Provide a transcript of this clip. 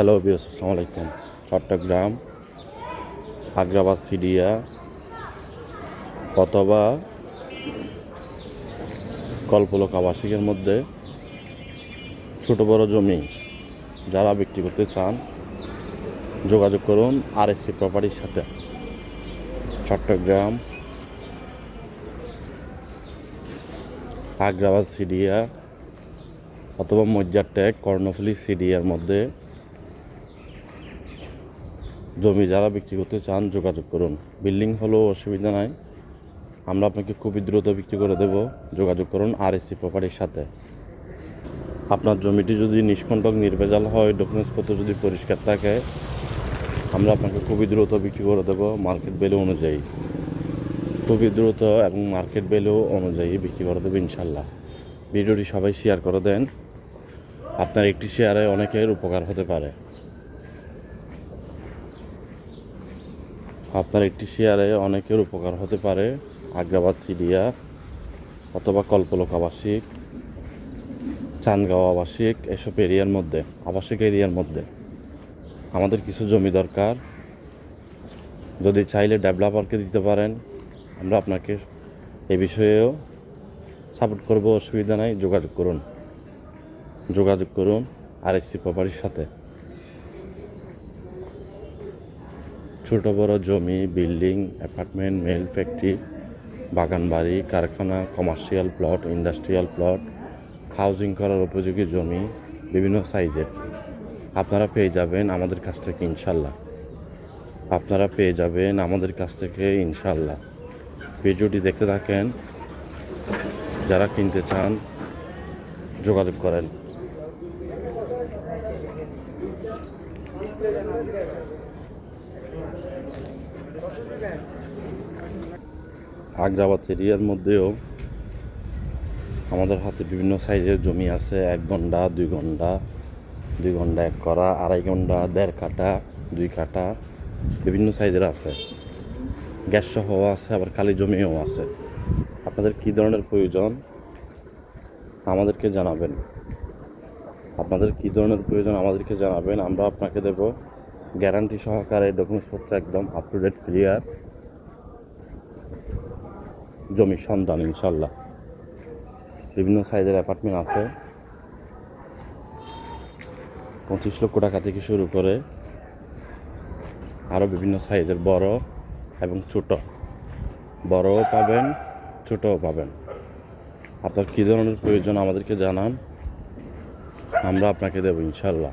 Hello বিয়স আসসালামু আলাইকুম চট্টগ্রাম আগ্রাবাদ সিডিয়া অথবা কল্পলোক আবাসিকের মধ্যে ছোট বড় জমি যারা বিক্রি করতে চান, যোগাযোগ করুন আর এস সি প্রপার্টির সাথে। চট্টগ্রাম আগ্রাবাদ সিডিয়া অথবা মজ্জারটেক কর্ণফুলি সিডিয়ার মধ্যে জমি যারা বিক্রি করতে চান, যোগাযোগ করুন। বিল্ডিং হলেও অসুবিধা নাই। আমরা আপনাকে খুবই দ্রুত বিক্রি করে দেব। যোগাযোগ করুন আর এসি প্রপার্টির সাথে। আপনার জমিটি যদি নিষ্কণ্টক, নির্ভেজাল হয় ডকুমেন্টসপত্র যদি পরিষ্কার থাকে, আমরা আপনাকে খুবই দ্রুত বিক্রি করে দেব মার্কেট ভ্যালু অনুযায়ী। খুবই দ্রুত এবং মার্কেট ভ্যালু অনুযায়ী বিক্রি করে দেবো ইনশাল্লাহ ভিডিওটি সবাই শেয়ার করে দেন। আপনার একটি শেয়ারে অনেকের উপকার হতে পারে। আপনার একটি শেয়ারে অনেকের উপকার হতে পারে। আগ্রাবাদ সিডিয়া অথবা কল্পলোক আবাসিক, চান্দগাঁও আবাসিক, এসব এরিয়ার মধ্যে, আবাসিক এরিয়ার মধ্যে। আমাদের কিছু জমি দরকার। যদি চাইলে ডেভেলপারকে দিতে পারেন, আমরা আপনাকে এ বিষয়েও সাপোর্ট করব। অসুবিধা নাই, যোগাযোগ করুন। যোগাযোগ করুন আর এসসি প্রপার্টির সাথে। ছোট বড় জমি, বিল্ডিং, অ্যাপার্টমেন্ট, মেল, ফ্যাক্টরি, বাগান বাড়ি, কারখানা, commercial plot, industrial plot, housing করার উপযোগী জমি, বিভিন্ন সাইজের। আপনারা পেয়ে যাবেন আমাদের কাছ থেকে ইনশাল্লাহ। আপনারা পেয়ে যাবেন আমাদের কাছ থেকে ইনশাল্লাহ। ভিডিওটি দেখতে থাকেন। যারা কিনতে চান, যোগাযোগ করেন। আগ্রাবাদ এরিয়ার মধ্যেও আমাদের হাতে বিভিন্ন সাইজের জমি আছে। এক ঘণ্টা, দুই ঘণ্টা দুই ঘণ্টা এক করা আড়াই ঘণ্টা, দেড় কাটা দুই কাটা বিভিন্ন সাইজের আছে। গ্যাস সহ আছে, আবার খালি জমিও আছে। আপনাদের কী ধরনের প্রয়োজন? আমাদেরকে জানাবেন। আপনাদের কী ধরনের প্রয়োজন? আমাদেরকে জানাবেন। আমরা আপনাকে দেব গ্যারান্টি সহকারে ডকুমেন্টসপত্র একদম আপ টু ডেট ক্লিয়ার জমির সন্ধান ইনশাল্লাহ বিভিন্ন সাইজের অ্যাপার্টমেন্ট আছে। পঁচিশ লক্ষ টাকা থেকে শুরু করে আরও বিভিন্ন সাইজের বড় এবং ছোট। বড়ও পাবেন, ছোটও পাবেন। আপনার কী ধরনের প্রয়োজন আমাদেরকে জানান, আমরা আপনাকে দেবো ইনশাল্লাহ